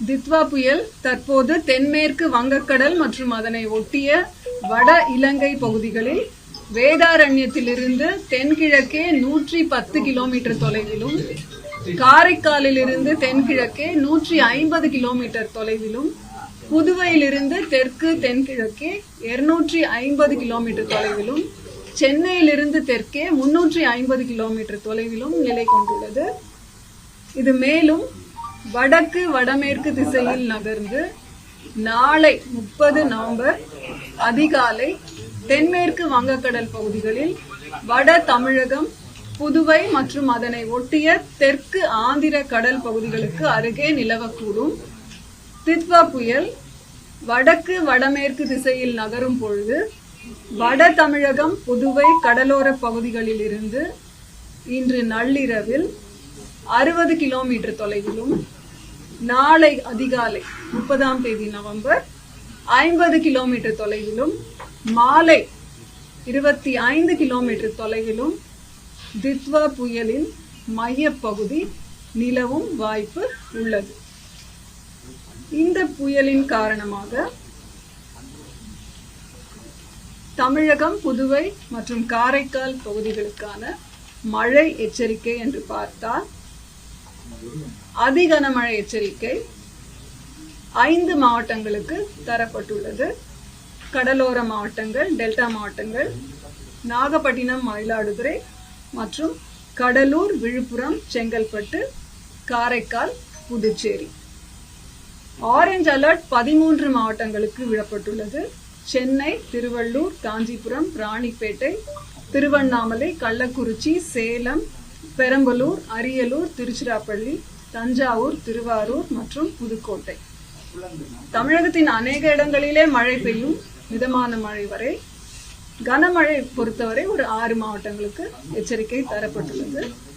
Ditwah புயல் தற்போது தென்மேற்கு வங்கக்கடல் மற்றும் அதனை ஒட்டிய வட இலங்கை பகுதிகளில் வேதாரண்யத்திலிருந்து தென்கிழக்கே நூற்றி பத்து கிலோமீட்டர் தொலைவிலும் காரைக்காலிலிருந்து தென்கிழக்கே நூற்றி ஐம்பது கிலோமீட்டர் தொலைவிலும் புதுவையிலிருந்து தெற்கு தென்கிழக்கே இருநூற்றி ஐம்பது கிலோமீட்டர் தொலைவிலும் சென்னையிலிருந்து தெற்கே முன்னூற்றி ஐம்பது கிலோமீட்டர் தொலைவிலும் நிலை கொண்டுள்ளது. இது மேலும் வடக்கு வடமேற்கு திசையில் நகர்ந்து நாளை முப்பது நவம்பர் அதிகாலை தென்மேற்கு வங்கக்கடல் பகுதிகளில் வட தமிழகம் புதுவை மற்றும் அதனை ஒட்டிய தெற்கு ஆந்திர கடல் பகுதிகளுக்கு அருகே நிலவக்கூடும். தித்வா புயல் வடக்கு வடமேற்கு திசையில் நகரும் பொழுது வட தமிழகம் புதுவை கடலோர பகுதிகளில் இருந்து இன்று நள்ளிரவில் அறுபது கிலோமீட்டர் தொலைவிலும் நாளை அதிகாலை முப்பதாம் தேதி நவம்பர் ஐம்பது கிலோமீட்டர் தொலைவிலும் மாலை இருபத்தி ஐந்து கிலோமீட்டர் தொலைவிலும் தித்வா புயலின் மையப்பகுதி நிலவும் வாய்ப்பு உள்ளது. இந்த புயலின் காரணமாக தமிழகம் புதுவை மற்றும் காரைக்கால் பகுதிகளுக்கான மழை எச்சரிக்கை என்று பார்த்தால் அதிகனமழை எச்சரிக்கை ஐந்து மாவட்டங்களுக்கு தரப்பட்டுள்ளது. கடலோர மாவட்டங்கள் டெல்டா மாவட்டங்கள் நாகப்பட்டினம் மயிலாடுதுறை மற்றும் கடலூர் விழுப்புரம் செங்கல்பட்டு காரைக்கால் புதுச்சேரி. ஆரஞ்ச் அலர்ட் பதிமூன்று மாவட்டங்களுக்கு விடப்பட்டுள்ளது. சென்னை திருவள்ளூர் காஞ்சிபுரம் ராணிப்பேட்டை திருவண்ணாமலை கள்ளக்குறிச்சி சேலம் பெரம்பலூர் அரியலூர் திருச்சிராப்பள்ளி தஞ்சாவூர் திருவாரூர் மற்றும் புதுக்கோட்டை. தமிழகத்தின் அநேக இடங்களிலே மழை பெய்யும் மிதமான மழை வரை கனமழை பொறுத்தவரை ஒரு ஆறு மாவட்டங்களுக்கு எச்சரிக்கை தரப்பட்டுள்ளது.